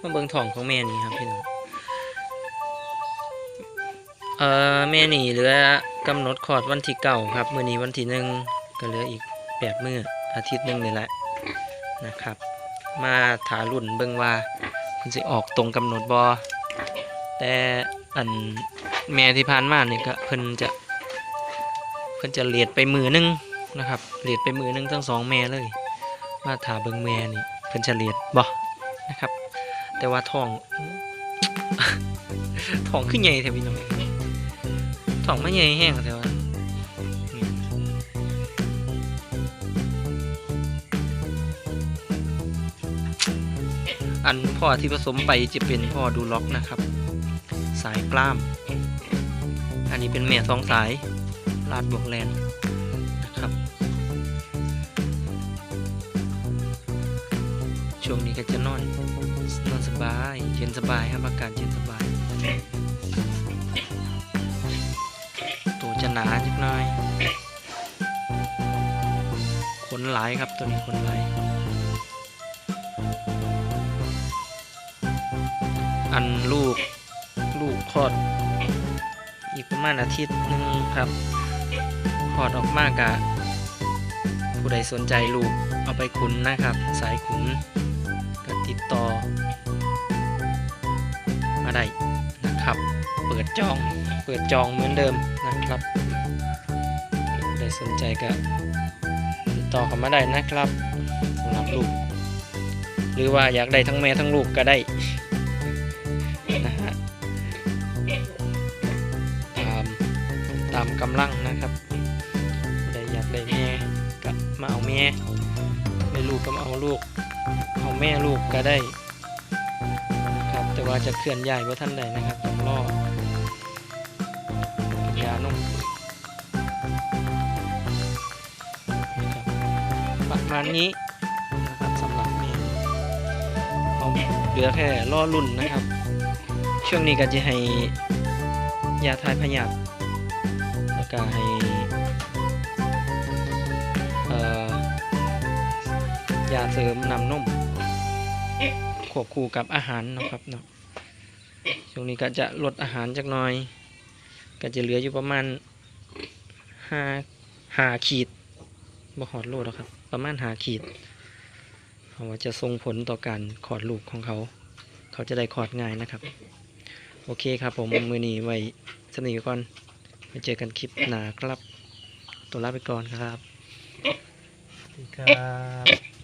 มาเบิ่งทองของแม่นี่ครับพี่น้องเอ่อแม่นี่เหลือกำหนดคลอดวันที่เก้าครับมื้อนี้วันที่หนึ่งก็เหลืออีกแปดมื้ออาทิตย์หนึ่งนี่แหละนะครับ มาถารุ่นเบิ่งว่ามันสิออกตรงกำหนดบ่แต่อันแม่ที่ผ่านมาเนี่ยก็เพิ่นจะ เพิ่นจะเลียดไปมือหนึงนะครับเลียดไปมือหนึงทั้งสองแม่เลย มาถาเบิงแม่นี่เพิ่นจะเลียดบ่นะครับ แต่ว่าท้องท้องขึ้นใหญ่แท้พี่น้องท้องไม่ใหญ่แห้งแต่ว่าอันพ่อที่ผสมไปจะเป็นพ่อดูล็อกนะครับ สายกล้าม อันนี้เป็นแม่สองสายลาดบวกแลนด์นะครับ ช่วงนี้ก็จะนอนนอย เย็นสบายครับอากาศเย็นสบาย ตัวจะหนาจักหน่อยขนหลายครับตัวนี้ขนหลายอันลูกลูกคลอด อีกประมาณอาทิตย์หนึงครับคลอดออกมากะผู้ใดสนใจลูกเอาไปขุนนะครับ สายขุน จอง เปิดจองเหมือนเดิมนะครับผู้สนใจก็ติดต่อเข้ามาได้นะครับสำหรับลูก หรือว่าอยากได้ทั้งแม่ทั้งลูกก็ได้นะฮะตามตามกำลังนะครับได้อยากได้แม่ก็มาเอาแม่ได้ลูกก็มาเอาลูก เอาแม่ลูกก็ได้นะครับแต่ว่าจะเคลื่อนย้ายว่าท่านใดนะครับต้องรอ ยานมนะครับประมาณนี้นะครับสำหรับแม่เอาเหลือแค่รอรุ่นนะครับ ช่วงนี้ก็จะให้ยาทายพยาธิแล้วก็ให้ยาเสริมนำนมควบคู่กับอาหารนะครับเนาะช่วงนี้ก็จะลดอาหารจักหน่อย ก็จะเหลืออยู่ประมาณห้าหาขีดบ่หอดโลดแล้วครับ ประมาณหาขีดเพราะว่าจะส่งผลต่อการขอดลูกของเขา เขาจะได้ขอดง่ายนะครับ โอเคครับผมมือนี้ไว้สนิทก่อนไปเจอกันคลิปหน้าครับ ตัวลาไปก่อนครับสวัสดีครับ